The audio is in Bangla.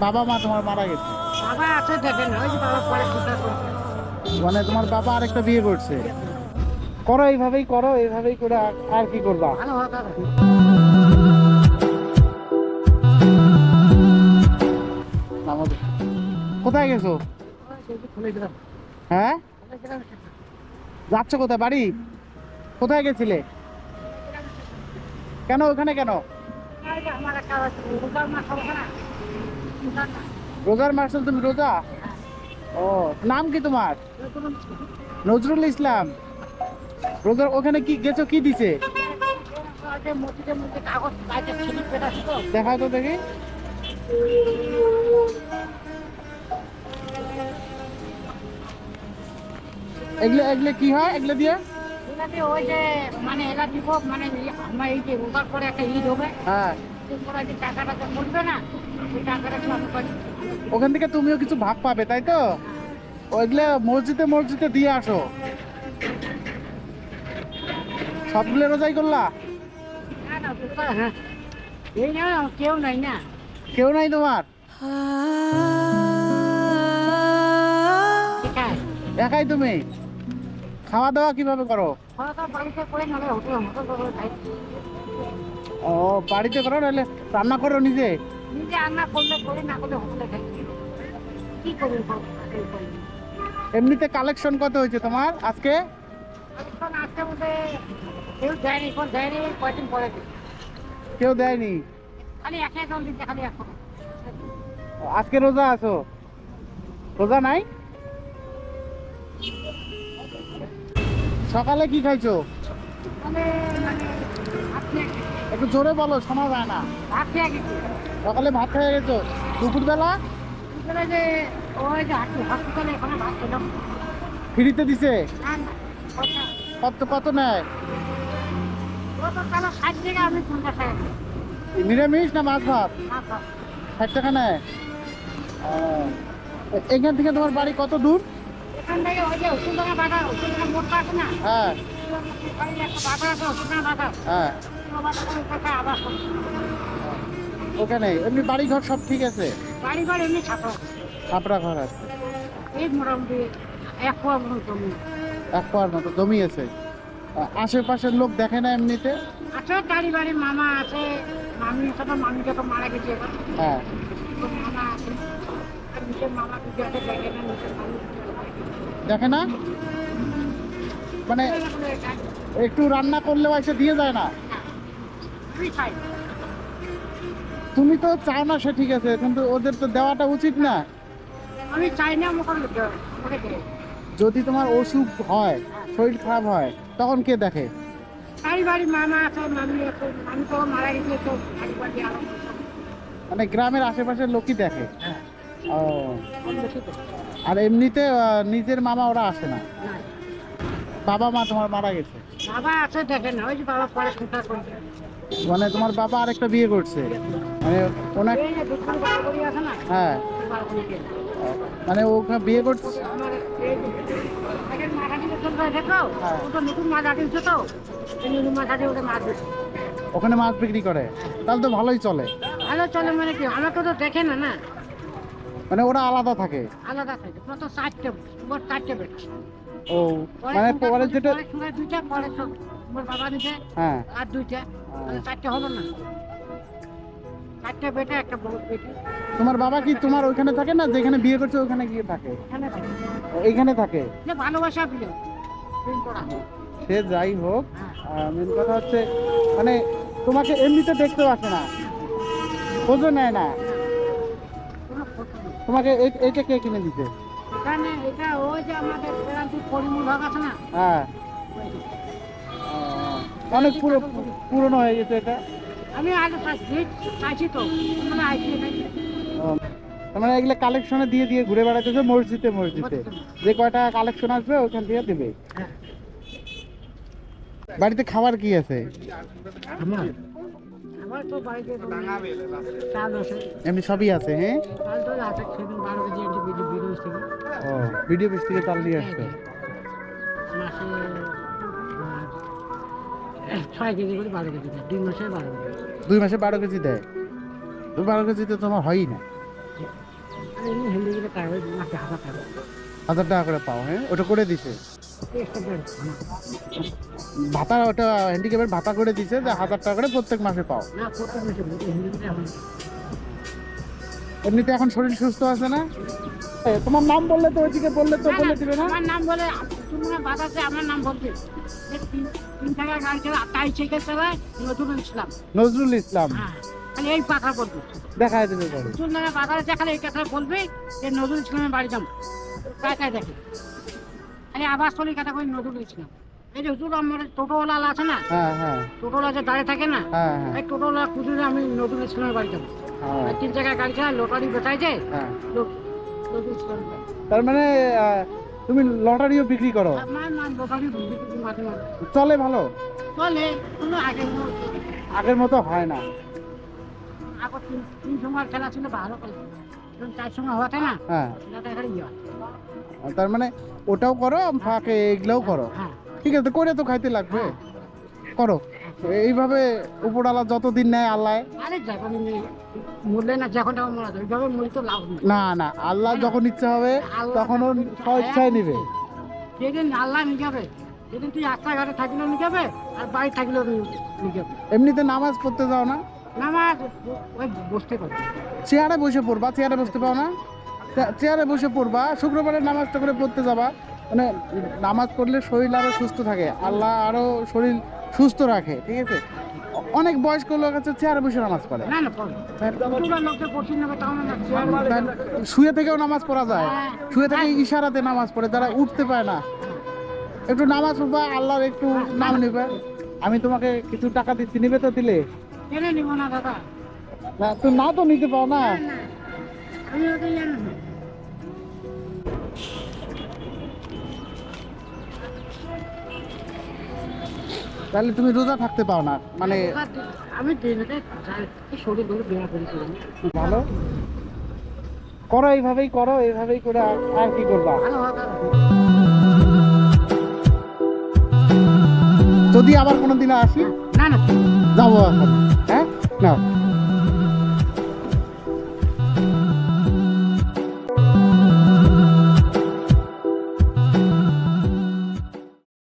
বাবা মা তোমার মারা গেছে। বাবা আছে দেখেন ওই যে বাবা পরে মানে তোমার বাবা আরেকটা বিয়ে করছে। করো এইভাবেই করো এইভাবেই করে আর- কি করবা? কোথায় গেছো? হ্যাঁ? যাচ্ছ কোথায়? বাড়ি? কোথায় গেছিলে? কেন ওখানে কেন? আমার রোজার মার্শাল তুমি রোজা? ও নাম কি তোমার? নজরুল ইসলাম। রোজার ওখানে কি গেছো কি দিছে? পেটাচ্ছি তো দেখি। এগুলো এগুলো কি হয় এগুলো দিয়ে? ওই যে মানে এলা দিব মানে এই- আমার এই যে রোজার পরে একটা ঈদ হবে। হ্যাঁ। ওখান থেকে তুমিও কিছু ভাগ পাবে, তাই তো? ওইগুলো মসজিদে মসজিদে দিয়ে আসো। সবগুলো রোজাই করলা? কেউ নাই না কেউ নাই তোমার? দেখাই তুমি? খাওয়া দাওয়া কীভাবে করো? ও বাড়িতে করো নাহলে রান্না করো নিজে। নিজে রান্না করলে করে না করলে হোটেলে খাই। কি। এমনিতে কালেকশন কত হয়েছে তোমার আজকে? কেউ দেয়নি এখন দেয়নি কয়দিন পরে কেউ দেয়নি? খালি একে একজন দিচ্ছে খালি এখন আজকে রোজা আছো? রোজা নাই? সকালে কি খাইছো? মানে গেছি। একটু জোরে বলো শোনা যায় না। ভাত খেয়ে গেছি। সকালে ভাত খেয়ে গেছো? দুপুরবেলা? দুপুরে যে ওই যে হাসি হসপিটালে এখানে ভাত খেলাম। ফ্রিতে দিছে? না কত কত নেয়। নিরামিষ না মাছ ভাত? ষাট টাকা নেয়? এখান থেকে তোমার বাড়ি কত দূর? এখান থেকে ওই যে ওষুধখানা বাজার ওষুধখানা মোড়টা আছে না? হ্যাঁ। হ্যাঁ। ওখানে এমনি বাড়ি ঘর সব ঠিক আছে? বাড়ি বাড়ি এমনি ছাপা। ছাপড়া ঘর আছে। এই মোটামুটি এক মতো জমি। এক মতো জমি আছে। আশেপাশের লোক দেখে না এমনিতে? আছে গাড়ি বাড়ি মামা আছে মামি তো মামিকে তো মারা গেছে হ্যাঁ। মামা আছে। আর নিজের মামা দেখে না। দেখে না? মানে একটু রান্না করলেও এসে দিয়ে যায় না? তুমি তো চাও না সে ঠিক আছে কিন্তু ওদের তো দেওয়াটা উচিত না। আমি চাই না যদি তোমার অসুখ হয় শরীর খারাপ হয় তখন কে দেখে? মানে গ্রামের আশেপাশের লোকই দেখে। হ্যাঁ। ও। আর এমনিতে নিজের মামা ওরা আসে না। বাবা মা তোমার মারা গেছে? বাবা আছে দেখেন ওই যে বাবা পরে চিন্তা করছে। মানে তোমার বাবা আরেকটা বিয়ে করছে। মানে না? হ্যাঁ। মানে ওকে বিয়ে করছে? ওখানে মাছ বিক্রি করে। তাহলে তো ভালোই চলে। ভালো চলে মানে কি? আমাকে তো দেখে না না? মানে ওরা আলাদা থাকে। আলাদা থাকে। তোমার চারটে তোমার চারটে বেট ও মানে পরে যেটা পরে দুইটা পরে তোমার বাবা হ্যাঁ। আর দুইটা। চারটে হলো না। চারটে বেটে একটা বড় বেটে। তোমার বাবা কি তোমার ওইখানে থাকে না? যেখানে বিয়ে করছে ওখানে গিয়ে থাকে? এখানে থাকে। এইখানে থাকে? ভালোবাসা প্রিয় সে যাই হোক। হ্যাঁ। মেন কথা হচ্ছে মানে তোমাকে এমনিতে দেখতেও আসে না। খোঁজও নেয় না। তোমাকে এই- এইটা কে কিনে দিতে এখানে এটা ওই যে আমাদের গ্রামটি পরিমূল ভাগ আছে না? হ্যাঁ। অনেক পুরো পুরনো হয়ে গেছে এটা। আমি আগে চাইছি তো তার মানে এগুলো কালেকশনে দিয়ে দিয়ে ঘুরে বেড়াতেছে মসজিদে মসজিদে। যে কয়টা কালেকশন আসবে ওখান থেকে দেবে। হ্যাঁ। বাড়িতে খাবার কি আছে? আমার এমনি সবই আছে হ্যাঁ? ও ভিডিও পিস থেকে চাল দিয়ে আসছে। মাসে ছয় কেজি করে বারো কেজি দেয়। দুই মাসে বারো কেজি। দুই মাসে বারো কেজি দেয়? তো বারো কেজি তো তোমার হয়ই না। হাজার টাকা করে পাও হ্যাঁ? ওটা করে দিছে। ভাতা ওটা হ্যান্ডিক্যাপের ভাতা করে দিছে যে হাজার টাকা করে প্রত্যেক মাসে পাও। বলতে এমনিতে এখন শরীর সুস্থ আছে না? তোমার নাম বললে তো ওইদিকে বললে তো বলে দিবে না? আমার নাম বলে তুমি বাজাতে আমার নাম বলছে যে তিন টাকা গাড়ি চালা তাই সাইকেল চালায় নজরুল ইসলাম। নজরুল ইসলাম। হ্যাঁ খালি এই কথা বলবে। দেখায় দেবে পরে। নতুন টাকা বাজারে দেখালে এই কথা বলবে যে নজরুল ইসলামের বাড়ি যাব। কাকায় দেখে। খালি আবার চলি কথা কই নজরুল ইসলাম এই যে হুজুর আমার টোটোওয়ালা আছে না? হ্যাঁ হ্যাঁ। টোটোওয়ালা যে দাঁড়িয়ে থাকে না হ্যাঁ হ্যাঁ। এই টোটোওয়ালা খুঁজে আমি নজরুল ইসলামের বাড়ি যাব। হ্যাঁ, তিন টাকা গাড়ি চালায় লোটারি বেচাই যে হ্যাঁ। নজরুল ইসলামের বাড়ি। তার মানে আহ, তুমি লটারিও বিক্রি করো? আমার নাম লোটারি বিক্রি মাঝে মাঝে। চলে ভালো? চলে কোনো আগে আগের মতো হয় না। আগে তিন তিন সময় খেলা ছিল ভালো খেলা। চার সময় হওয়াতে না হ্যাঁ। খেলাটা এখানে ইয়ে হয়। তার মানে ওটাও করো ফাঁকে এগুলোও করো। হ্যাঁ। ঠিক আছে করে তো খাইতে লাগবে। করো। এইভাবে উপরওয়ালা যতদিন নেয় আল্লাহ। না না আল্লাহ যখন ইচ্ছা হবে তখন স্বেচ্ছায় নিবে। যেদিন আল্লাহ নিয়ে যেদিন তুই রাস্তাঘাটে থাকলেও নিয়ে যাবে আর বাড়ি থাকলেও নিয়ে যাবে। এমনিতে নামাজ পড়তে যাও না? নামাজ ওই বসতে পারবে। চেয়ারে বসে পড়বা চেয়ারে বসতে পাও না? চেয়ারে বসে পড়বা শুক্রবারে নামাজটা করে পড়তে যাবা। মানে নামাজ পড়লে শরীর আরও সুস্থ থাকে আল্লাহ আরও শরীর সুস্থ রাখে ঠিক আছে? অনেক বয়স্ক লোক আছে চেয়ারে বসে নামাজ পড়ে। তাই শুয়ে থেকেও নামাজ পড়া যায়। হ্যাঁ। শুয়ে থেকে ইশারাতে নামাজ পড়ে তারা উঠতে পায় না। একটু নামাজ পড়বা আল্লাহর একটু নাম নিবে। আমি তোমাকে কিছু টাকা দিচ্ছি নিবে তো দিলে? না দাদা? না তো নিতে পাও না। তাহলে তুমি রোজা থাকতে পাও না মানে আমি ভালো? করো এইভাবেই করো এইভাবেই করে আর- আর কি করবা? যদি আবার কোনো দিন আসি না না। যাব এখন। হ্যাঁ? না